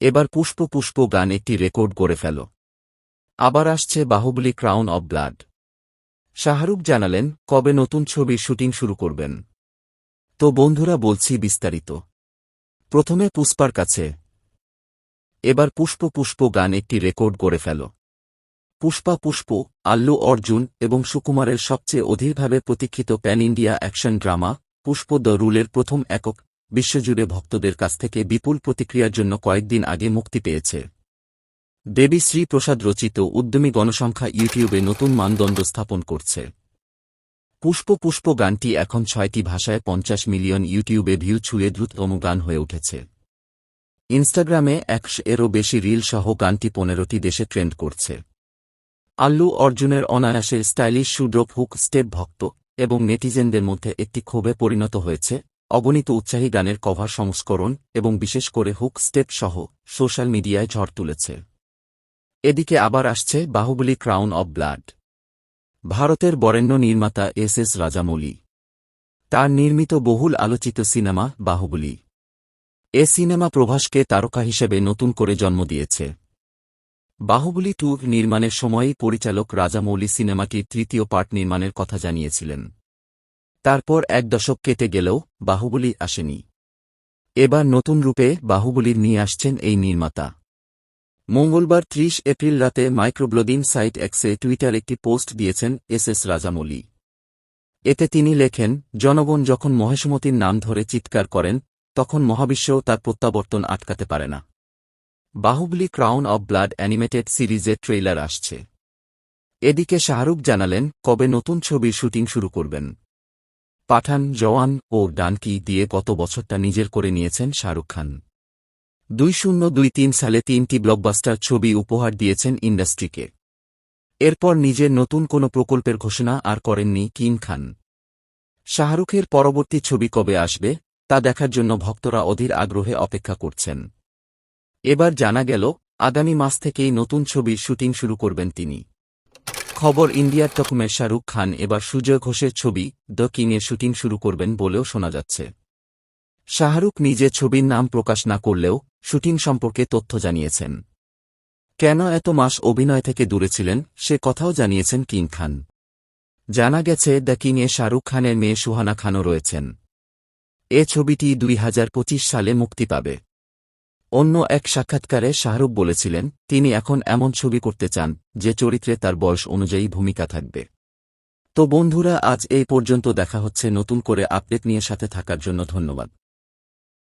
এবার পুষ্প পুষ্প গান একটি রেকর্ড করে ফেল। আবার আসছে Baahubali crown of blood Shahrukh জানালেন, কবে নতুন ছবির শুটিং শুরু করবেন? তো বন্ধুরা, বলছি বিস্তারিত। প্রথমে পুষ্পার কাছে। এবার পুষ্প পুষ্প গান একটি রেকর্ড করে ফেল। পুষ্পা পুষ্প, আল্লু অর্জুন এবং সুকুমারের সবচেয়ে অধীরভাবে প্রতীক্ষিত pan India action drama, Pushpa the রুলের প্রথম একক বিশ্বজুড়ে ভক্তদের কাছ থেকে বিপুল প্রতিক্রিয়ার জন্য কয়েকদিন আগে মুক্তি পেয়েছে। দেবী শ্রী প্রসাদ রচিত উদ্যমী গণসংখ্যা ইউটিউবে নতুন মানদণ্ড স্থাপন করছে। পুষ্প পুষ্প গানটি এখন ছয়টি ভাষায় পঞ্চাশ মিলিয়ন ইউটিউবে ভিউ ছুঁয়ে দ্রুততম গান হয়ে উঠেছে। ইনস্টাগ্রামে একশ এরও বেশি রিল সহ গানটি পনেরোটি দেশে ট্রেন্ড করছে। আল্লু অর্জুনের অনায়াসে স্টাইলিশ সুড্রপ হুক স্টেপ ভক্ত এবং নেটিজেনদের মধ্যে একটি ক্ষোভে পরিণত হয়েছে। অগণিত উৎসাহী গানের কভার সংস্করণ এবং বিশেষ করে হুক স্টেপ সহ সোশ্যাল মিডিয়ায় ঝড় তুলেছে। এদিকে আবার আসছে বাহুবলী ক্রাউন অব ব্লাড। ভারতের বরেণ্য নির্মাতা এস এস রাজামৌলি। তার নির্মিত বহুল আলোচিত সিনেমা বাহুবলী। এ সিনেমা প্রভাসকে তারকা হিসেবে নতুন করে জন্ম দিয়েছে। বাহুবলী ট্যুর নির্মাণের সময়ই পরিচালক রাজামৌলি সিনেমাটির তৃতীয় পার্ট নির্মাণের কথা জানিয়েছিলেন। তারপর এক দশক কেটে গেলেও বাহুবলী আসেনি। এবার নতুন রূপে বাহুবলীর নিয়ে আসছেন এই নির্মাতা। মঙ্গলবার ত্রিশ এপ্রিল রাতে মাইক্রোব্লগিং সাইট এক্সে টুইটার একটি পোস্ট দিয়েছেন এস এস রাজামৌলি। এতে তিনি লেখেন, জনগণ যখন মহেশমতির নাম ধরে চিৎকার করেন, তখন মহাবিশ্বও তার প্রত্যাবর্তন আটকাতে পারে না। Baahubali crown of blood animated সিরিজের ট্রেইলার আসছে। এদিকে শাহরুখ জানালেন, কবে নতুন ছবির শুটিং শুরু করবেন? পাঠান, জওয়ান ও ডানকি দিয়ে গত বছরটা নিজের করে নিয়েছেন শাহরুখ খান। দুই শূন্য দুই তিন সালে তিনটি ব্লকবাস্টার ছবি উপহার দিয়েছেন ইন্ডাস্ট্রিকে। এরপর নিজের নতুন কোনো প্রকল্পের ঘোষণা আর করেননি কিং খান। শাহরুখের পরবর্তী ছবি কবে আসবে, তা দেখার জন্য ভক্তরা অধীর আগ্রহে অপেক্ষা করছেন। এবার জানা গেল, আগামী মাস থেকেই নতুন ছবির শুটিং শুরু করবেন তিনি। খবর ইন্ডিয়ার টকমে শাহরুখ খান এবার সুজয় ঘোষের ছবি দ্য কিংয়ের শুটিং শুরু করবেন বলেও শোনা যাচ্ছে। শাহরুখ নিজে ছবির নাম প্রকাশ না করলেও শুটিং সম্পর্কে তথ্য জানিয়েছেন। কেন এত মাস অভিনয় থেকে দূরে ছিলেন সে কথাও জানিয়েছেন কিং খান। জানা গেছে, দ্য কিংয়ে শাহরুখ খানের মেয়ে সুহানা খানও রয়েছেন। এ ছবিটি দুই হাজার পঁচিশ সালে মুক্তি পাবে। অন্য এক সাক্ষাৎকারে শাহরুখ বলেছিলেন, তিনি এখন এমন ছবি করতে চান, যে চরিত্রে তার বয়স অনুযায়ী ভূমিকা থাকবে। তো বন্ধুরা, আজ এই পর্যন্ত দেখা হচ্ছে নতুন করে আপডেট নিয়ে সাথে থাকার জন্য ধন্যবাদ।